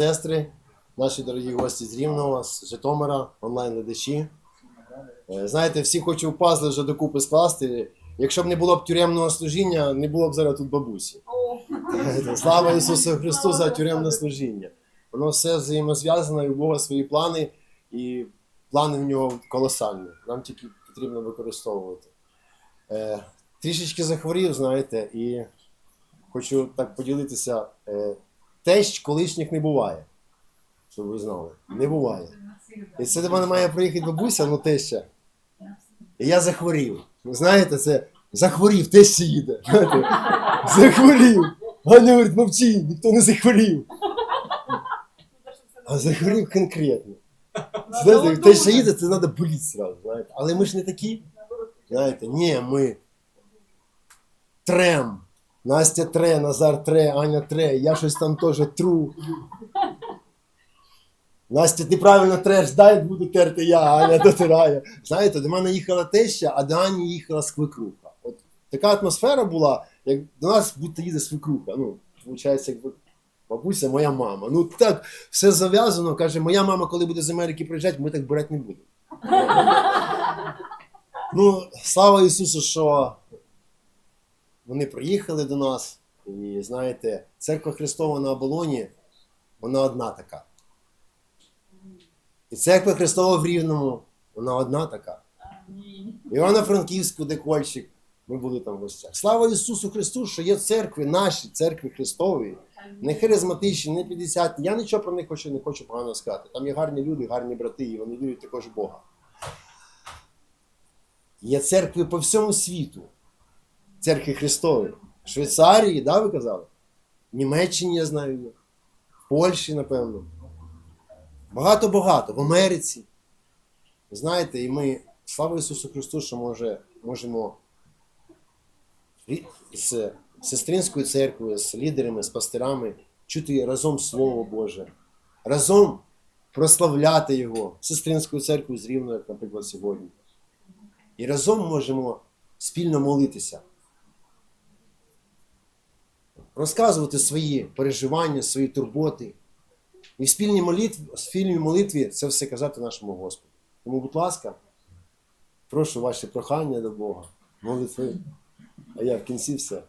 сестри, наші дорогі гості з Рівного, з Житомира, онлайн-глядачі. Е, Знаєте, всі хочу пазли вже докупи скласти. Якщо б не було б тюремного служіння, не було б зараз тут бабусі. Слава Ісусу Христу за тюремне служіння. Воно все взаємозв'язано, і у Бога свої плани, і плани в нього колосальні. Нам тільки потрібно використовувати. Е, трішечки захворів, знаєте, і хочу так поділитися. Тещ колишніх не буває. Щоб ви знали. Не буває. І це до мене має приїхати бабуся, ну теща. І я захворів. Ви знаєте, це захворів, теща їде. Захворів. Ганя говорить, мовчи, ніхто не захворів. А захворів конкретно. Знаєте, теща їде, це треба боліти зразу, знаєте. Але ми ж не такі. Знаєте, ні, ми трем. Настя тре, Назар тре, Аня тре, я щось там теж тру. Настя, ти правильно треш, дай буду терти я, Аня дотирає. Знаєте, до мене їхала теща, а до Ані їхала свекруха. От така атмосфера була, як до нас будто їде свекруха. Ну, виходить, якби бабуся, моя мама. Ну так, все зав'язано. Каже, моя мама, коли буде з Америки приїжджати, ми так брати не будемо. Ну, слава Ісусу, що вони приїхали до нас. І знаєте, церква Христова на оболоні, вона одна така. І церква Христова в Рівному, вона одна така. Івано-Франківську, де Кольчик, ми були там в гостях. Слава Ісусу Христу, що є церкви, наші церкви Христові, не харизматичні, не 50. Я нічого про них хочу, не хочу погано сказати. Там є гарні люди, гарні брати, і вони вірять також в Бога. Є церкви по всьому світу. Церкви Христові. В Швейцарії, да, ви казали? В Німеччині я знаю. В Польщі, напевно. Багато-багато. В Америці. Знаєте, і ми, слава Ісусу Христу, що може, можемо з сестринською церквою, з лідерами, з пастирами чути разом Слово Боже, разом прославляти Його, сестринською церквою з Рівною, як, наприклад, сьогодні. І разом можемо спільно молитися. Розказувати свої переживання, свої турботи. І в спільній молитві, в спільній молитві це все казати нашому Господу. Тому, будь ласка, прошу ваші прохання до Бога, молитви. А я в кінці все.